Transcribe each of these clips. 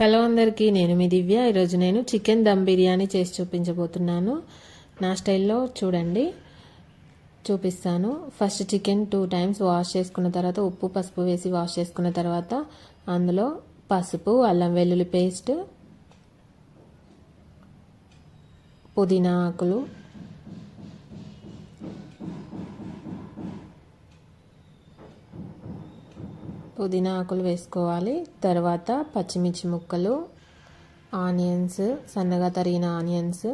Hello అందరికీ నేను మీ దివ్య. ఈరోజు నేను చికెన్ దమ్ బిర్యానీ చేసి చూపించబోతున్నాను. నా స్టైల్లో చూడండి. చూపిస్తాను. First chicken two times wash చేసుకున్న తర్వాత ఉప్పు పసుపు వేసి వాష్ చేసుకున్న తర్వాత అందులో పసుపు అల్లం వెల్లుల్లి పేస్ట్ పుదీనా ఆకులు పుదీనా ఆకులు వేసుకోవాలి. తర్వాత పచ్చిమిర్చి ముక్కలు ఆనియన్స్ సన్నగా తరిగిన ఆనియన్స్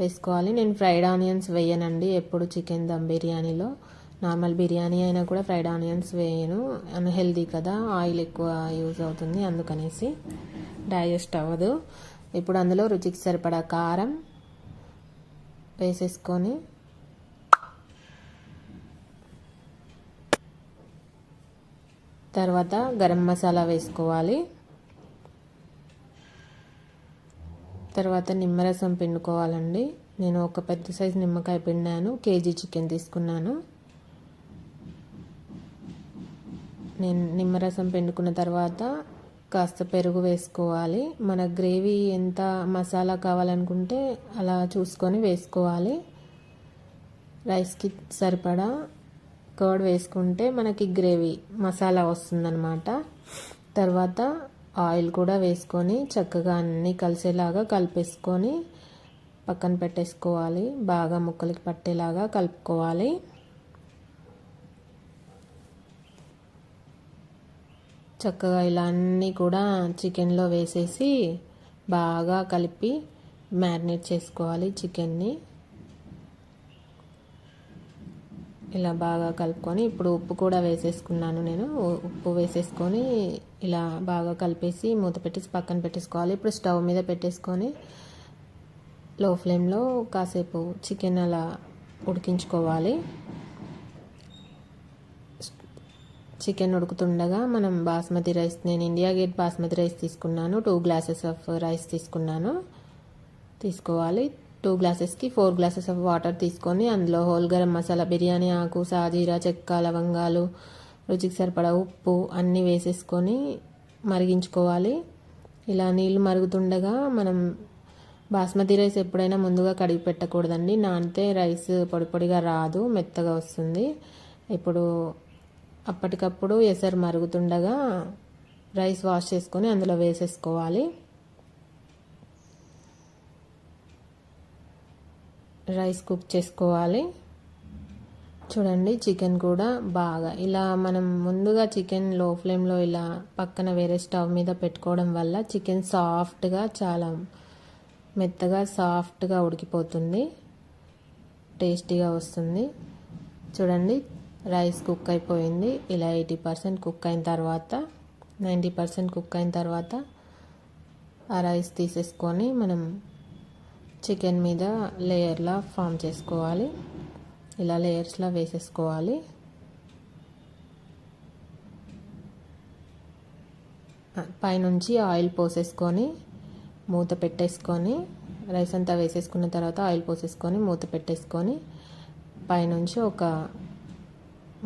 వేసుకోవాలి. నేను ఫ్రైడ్ ఆనియన్స్ వేయనండి ఎప్పుడు చికెన్ దమ్ బిర్యానీలో. నార్మల్ బిర్యానీ అయినా కూడా ఫ్రైడ్ ఆనియన్స్ వేయను. అన్హెల్దీ కదా ఆయిల్ ఎక్కువ యూజ్ అవుతుంది అందుకనేసి డైజెస్ట్ అవ్వదు. ఇప్పుడు అందులో రుచికి సరిపడా కారం వేసేసుకొని తర్వాత గరం మసాలా వేసుకోవాలి. తర్వాత నిమ్మరసం పిండుకోవాలండి. నేను ఒక పెద్ద సైజు నిమ్మకాయ పిండాను. కేజీ చికెన్ తీసుకున్నాను. నేను నిమ్మరసం పిండుకున్న తర్వాత కాస్త పెరుగు వేసుకోవాలి. మన గ్రేవీ ఎంత మసాలా కావాలనుకుంటే అలా చూసుకొని వేసుకోవాలి. రైస్కి సరిపడా కర్డ్ వేసుకుంటే మనకి గ్రేవీ మసాలా వస్తుందన్నమాట. తర్వాత ఆయిల్ కూడా వేసుకొని చక్కగా అన్నీ కలిసేలాగా కలిపేసుకొని పక్కన పెట్టేసుకోవాలి. బాగా ముక్కలకి పట్టేలాగా కలుపుకోవాలి. చక్కగా ఇలా అన్నీ కూడా చికెన్లో వేసేసి బాగా కలిపి మ్యారినేట్ చేసుకోవాలి చికెన్ని. ఇలా బాగా కలుపుకొని ఇప్పుడు ఉప్పు కూడా వేసేసుకున్నాను నేను. ఉప్పు వేసేసుకొని ఇలా బాగా కలిపేసి మూత పెట్టేసి పక్కన పెట్టేసుకోవాలి. ఇప్పుడు స్టవ్ మీద పెట్టేసుకొని లో ఫ్లేమ్లో కాసేపు చికెన్ అలా ఉడికించుకోవాలి. చికెన్ ఉడుకుతుండగా మనం బాస్మతి రైస్ నేను ఇండియా గేట్ బాస్మతి రైస్ తీసుకున్నాను. టూ గ్లాసెస్ ఆఫ్ రైస్ తీసుకున్నాను. తీసుకోవాలి. టూ గ్లాసెస్కి ఫోర్ గ్లాసెస్ ఆఫ్ వాటర్ తీసుకొని అందులో హోల్ గరం మసాలా బిర్యానీ ఆకు సాజీరా చెక్క లవంగాలు రుచికి సరిపడా ఉప్పు అన్నీ వేసేసుకొని మరిగించుకోవాలి. ఇలా నీళ్ళు మరుగుతుండగా మనం బాస్మతి రైస్ ఎప్పుడైనా ముందుగా కడిగి పెట్టకూడదండి. నానితే రైస్ పొడి పొడిగా రాదు మెత్తగా వస్తుంది. ఇప్పుడు అప్పటికప్పుడు ఎసరు మరుగుతుండగా రైస్ వాష్ చేసుకొని అందులో వేసేసుకోవాలి. రైస్ కుక్ చేసుకోవాలి. చూడండి చికెన్ కూడా బాగా ఇలా మనం ముందుగా చికెన్లో ఫ్లేమ్లో ఇలా పక్కన వేరే స్టవ్ మీద పెట్టుకోవడం వల్ల చికెన్ సాఫ్ట్గా చాలా మెత్తగా సాఫ్ట్గా ఉడికిపోతుంది. టేస్టీగా వస్తుంది. చూడండి రైస్ కుక్ అయిపోయింది. ఇలా ఎయిటీ పర్సెంట్ కుక్ అయిన తర్వాత నైంటీ పర్సెంట్ కుక్ అయిన తర్వాత ఆ రైస్ తీసేసుకొని మనం చికెన్ మీద లేయర్లా ఫామ్ చేసుకోవాలి. ఇలా లేయర్స్లా వేసేసుకోవాలి. పైనుంచి ఆయిల్ పోసేసుకొని మూత పెట్టేసుకొని రైస్ అంతా వేసేసుకున్న తర్వాత ఆయిల్ పోసేసుకొని మూత పెట్టేసుకొని పైనుంచి ఒక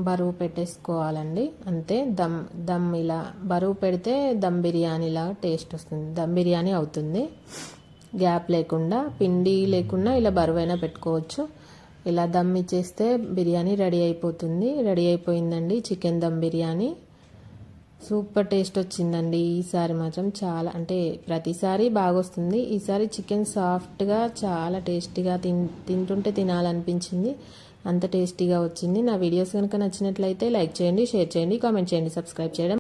బరువు పెట్టేసుకోవాలండి. అంతే దమ్ దమ్ ఇలా బరువు పెడితే దమ్ బిర్యానీలా టేస్ట్ వస్తుంది దమ్ బిర్యానీ అవుతుంది. గ్యాప్ లేకుండా పిండి లేకుండా ఇలా బరువైనా పెట్టుకోవచ్చు. ఇలా దమ్ ఇచ్చేస్తే బిర్యానీ రెడీ అయిపోతుంది. రెడీ అయిపోయిందండి chicken dum biryani. Super taste వచ్చిందండి. ఈసారి మాత్రం చాలా అంటే ప్రతిసారి బాగా వస్తుంది ఈసారి చికెన్ సాఫ్ట్గా చాలా టేస్టీగా తిన్ తింటుంటే తినాలనిపించింది. అంత టేస్టీగా వచ్చింది. నా వీడియోస్ కనుక నచ్చినట్లయితే లైక్ చేయండి షేర్ చేయండి కామెంట్ చేయండి సబ్స్క్రైబ్ చేయడం